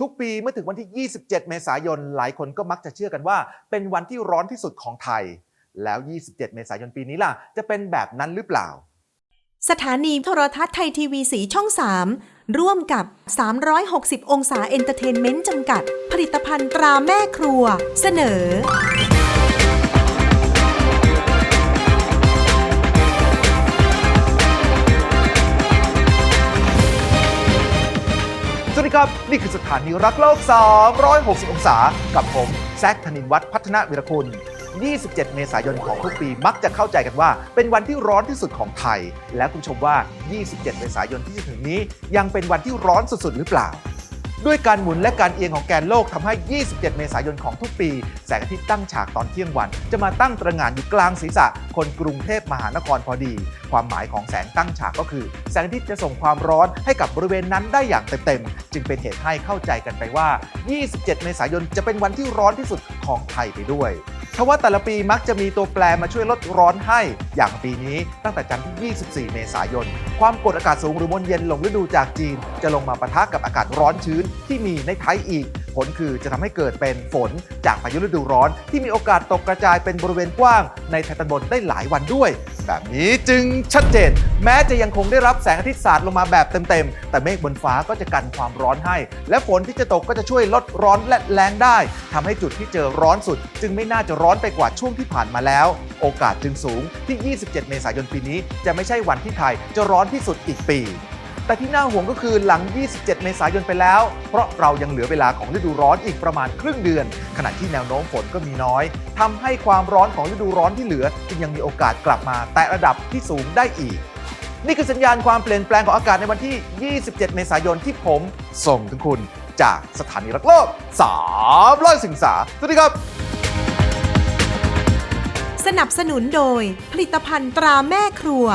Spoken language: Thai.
ทุกปีเมื่อถึงวันที่ 27 เมษายน หลายคนก็มักจะเชื่อกันว่า เป็นวันที่ร้อนที่สุดของไทย แล้ว 27 เมษายนปีนี้ล่ะ จะเป็นแบบนั้นหรือเปล่า สถานีโทรทัศน์ไทยทีวีสีช่อง 3 ร่วมกับ 360 องศาเอนเตอร์เทนเมนต์จำกัด ผลิตภัณฑ์ตราแม่ครัว เสนอ ครับ นี่คือสถานีรักโลก 360 องศา กับผมแซคธนินวัฒน์พัฒนาวิรคุณ 27 เมษายนของทุกปีมักจะเข้าใจกันว่า เป็นวันที่ร้อนที่สุดของไทย และคุณชมว่า 27 เมษายนที่จะถึงนี้ ยังเป็นวันที่ร้อนสุดๆ หรือเปล่า ด้วยการหมุนและการเอียงของแกนโลกทำให้ 27 เมษายนของทุกปี แสงอาทิตย์ตั้งฉากตอนเที่ยงวัน จะมาตั้งตระหง่านอยู่กลางศีรษะคนกรุงเทพมหานครพอดี ความหมายของแสงตั้งฉากก็คือ แสงอาทิตย์จะส่งความร้อนให้กับบริเวณนั้นได้อย่างเต็มๆ จึงเป็นเหตุให้เข้าใจกันไปว่า 27 เมษายนจะเป็นวันที่ร้อนที่สุดของไทยไปด้วย ทว่าแต่ละปีมักจะมีตัวแปรมาช่วยลดร้อนให้ อย่างปีนี้ตั้งแต่จันทร์ที่ 24 เมษายน ความกดอากาศสูงหรือมวลเย็นลงฤดูจากจีน จะลงมาปะทะกับอากาศร้อนชื้นที่มีในไทยอีก ผลคือจะทำให้เกิดเป็นฝนจากพายุฤดูร้อน ที่มีโอกาสตกกระจายเป็นบริเวณกว้าง ในไทยตอนบนได้หลายวันด้วย แบบนี้จึงชัดเจน แม้จะยังคงได้รับแสงอาทิตย์สาดลงมาแบบเต็มๆ แต่เมฆบนฟ้าก็จะกันความร้อนให้ และฝนที่จะตกก็จะช่วยลดร้อนและแรงได้ทำให้จุดที่เจอร้อนสุด จึงไม่น่าจะร้อนไปกว่าช่วงที่ผ่านมาแล้ว โอกาสจึงสูงที่ 27 เมษายนปีนี้ จะไม่ใช่วันที่ไทยจะร้อนที่สุดอีกปีแต่ที่น่าห่วงก็คือหลัง 27 เมษายนไปแล้ว เพราะเรายังเหลือเวลาของฤดูร้อนอีกประมาณครึ่งเดือน ขณะที่แนวโน้มฝนก็มีน้อยทำให้ความร้อนของฤดูร้อนที่เหลือจึงยังมีโอกาสกลับมาแตะระดับที่สูงได้อีก นี่คือสัญญาณความเปลี่ยนแปลงของอากาศในวันที่ 27 เมษายนที่ผมส่งถึงคุณจากสถานีรักโลก300สิงสาสวัสดีครับ สนับสนุนโดยผลิตภัณฑ์ตราแม่ครัว